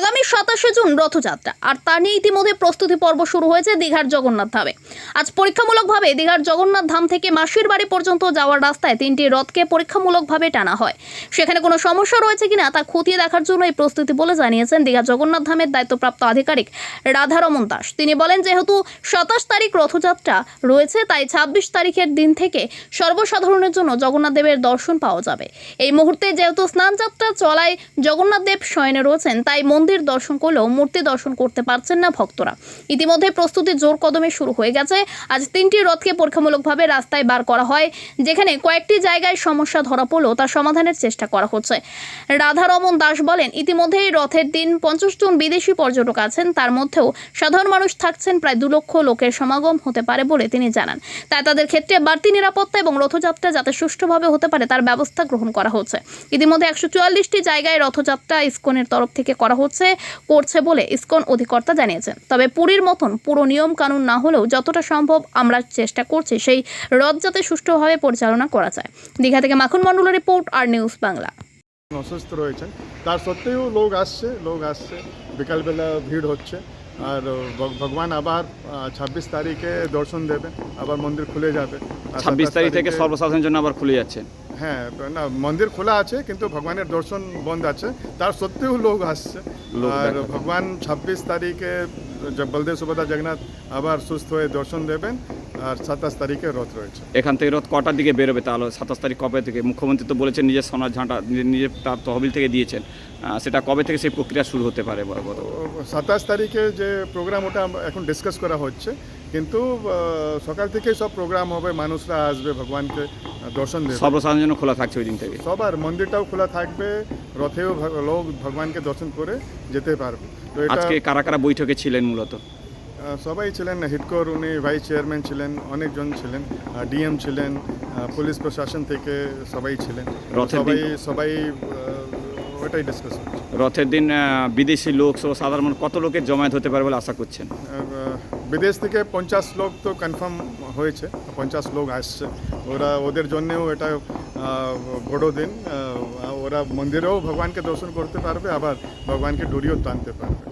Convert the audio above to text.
আগামী সাতাশে জুন রথযাত্রা। আর তা নিয়ে ইতিমধ্যে প্রস্তুতি পর্ব শুরু হয়েছে দীঘার জগন্নাথ ধামে। আজ পরীক্ষামূলকভাবে দীঘার জগন্নাথ ধাম থেকে মাসির বাড়ি পর্যন্ত যাওয়ার রাস্তায় তিনটি রথকে পরীক্ষামূলকভাবে টানা হয়। সেখানে কোনো সমস্যা রয়েছে কিনা তা খতিয়ে দেখার জন্য এই প্রস্তুতি বলে জানিয়েছেন দীঘা জগন্নাথ ধামের দায়িত্বপ্রাপ্ত আধিকারিক রাধারমন দাস। তিনি বলেন, যেহেতু সাতাশ তারিখ রথযাত্রা রয়েছে, তাই ছাব্বিশ তারিখের দিন থেকে সর্বসাধারণের জন্য জগন্নাথ দেবের দর্শন পাওয়া যাবে। এই মুহূর্তে যেহেতু স্নানযাত্রা চলায় জগন্নাথ দেব শয়নে রয়েছেন, তাই মন্দির দর্শন করলেও মূর্তি দর্শন করতে পারছেন না ভক্তরা। ইতিমধ্যে প্রস্তুতি জোর কদমে শুরু হয়ে গেছে। আজ তিনটি রথকে পরীক্ষামূলকভাবে রাস্তায় বার করা হয়, যেখানে কয়েকটি জায়গায় সমস্যা ধরা পড়লেও তার সমাধানের চেষ্টা করা হচ্ছে। রাধারমন দাস বলেন, ইতিমধ্যেই রথের দিন পঞ্চাশ জন বিদেশি পর্যটক আছেন, তার মধ্যেও সাধারণ মানুষ থাকছেন প্রায় দু লক্ষ লোকের সমাগম হতে পারে বলে তিনি জানান। তাই তাদের ক্ষেত্রে বাড়তি নিরাপত্তা এবং রথযাত্রা যাতে সুষ্ঠুভাবে হতে পারে, তার ব্যবস্থা গ্রহণ করা হচ্ছে। ইতিমধ্যে একশো চুয়াল্লিশটি জায়গায় রথযাত্রা ইসকনের তরফ থেকে করা হচ্ছে। করছে করছে বলে ইসকন অধিকর্তা জানিয়েছেন। তবে পুরীর মতন পুরো নিয়ম কানুন না হলেও যতটা সম্ভব আমরা চেষ্টা করছি সেই রথ যাতে সুষ্ঠুভাবে পরিচালনা করা যায়। দীঘা থেকে মাখন মণ্ডলের রিপোর্ট আর নিউজ বাংলা। অসুস্থ রয়েছেন তার সত্ত্বেও লোক আসছে লোক আসছে। বিকালবেলা ভিড় হচ্ছে। আর ভগবান আবার ছাব্বিশ তারিখে দর্শন দেবে আবার মন্দির খুলে যাবে। ছাব্বিশ তারিখ থেকে সর্বসাধারণের জন্য আবার খুলে যাচ্ছে। হ্যাঁ না মন্দির খোলা আছে কিন্তু ভগবানের দর্শন বন্ধ আছে। তার সত্ত্বেও লোক আসছে। আর ভগবান ছাব্বিশ তারিখে বলদেব সুভদ্রা জগন্নাথ আবার সুস্থ হয়ে দর্শন দেবেন আর সাতাশ তারিখে রথ রয়েছে। এখান থেকে রথ কটার দিকে বেরোবে তাহলে? সাতাশ তারিখ কবে থেকে? মুখ্যমন্ত্রী তো বলেছেন নিজের সোনার ঝাঁটা নিজের তার তহবিল থেকে দিয়েছেন। সেটা কবে থেকে সেই প্রক্রিয়া শুরু হতে পারে বড় বড় সাতাশ তারিখে যে প্রোগ্রাম ওটা এখন ডিসকাস করা হচ্ছে। কিন্তু সকাল থেকেই সব প্রোগ্রাম হবে মানুষরা আসবে ভগবানকে দর্শন দেবে। সর্বসাধারণের জন্য খোলা থাকছে ওই দিন থেকে? সবার মন্দিরটাও খোলা থাকবে রথেও লোক ভগবানকে দর্শন করে যেতে পারবে। তো এটা আজকে কারা কারা বৈঠকে ছিলেন মূলত? সবাই ছিলেন হিটকোর উনি ভাইস চেয়ারম্যান ছিলেন অনেকজন ছিলেন ডিএম ছিলেন পুলিশ প্রশাসন থেকে সবাই ছিলেন। সবাই সবাই ওটাই ডিসকাস রথের দিন বিদেশি লোক সহ সাধারণ কত লোকের জমায়েত হতে পারে বলে আশা করছেন? বিদেশ থেকে পঞ্চাশ লোক তো কনফার্ম হয়েছে পঞ্চাশ লোক আসছে। ওরা ওদের জন্যেও এটা বড় দিন। ওরা মন্দিরেও ভগবানকে দর্শন করতে পারবে আবার ভগবানকে ডুরিও টানতে পারবে।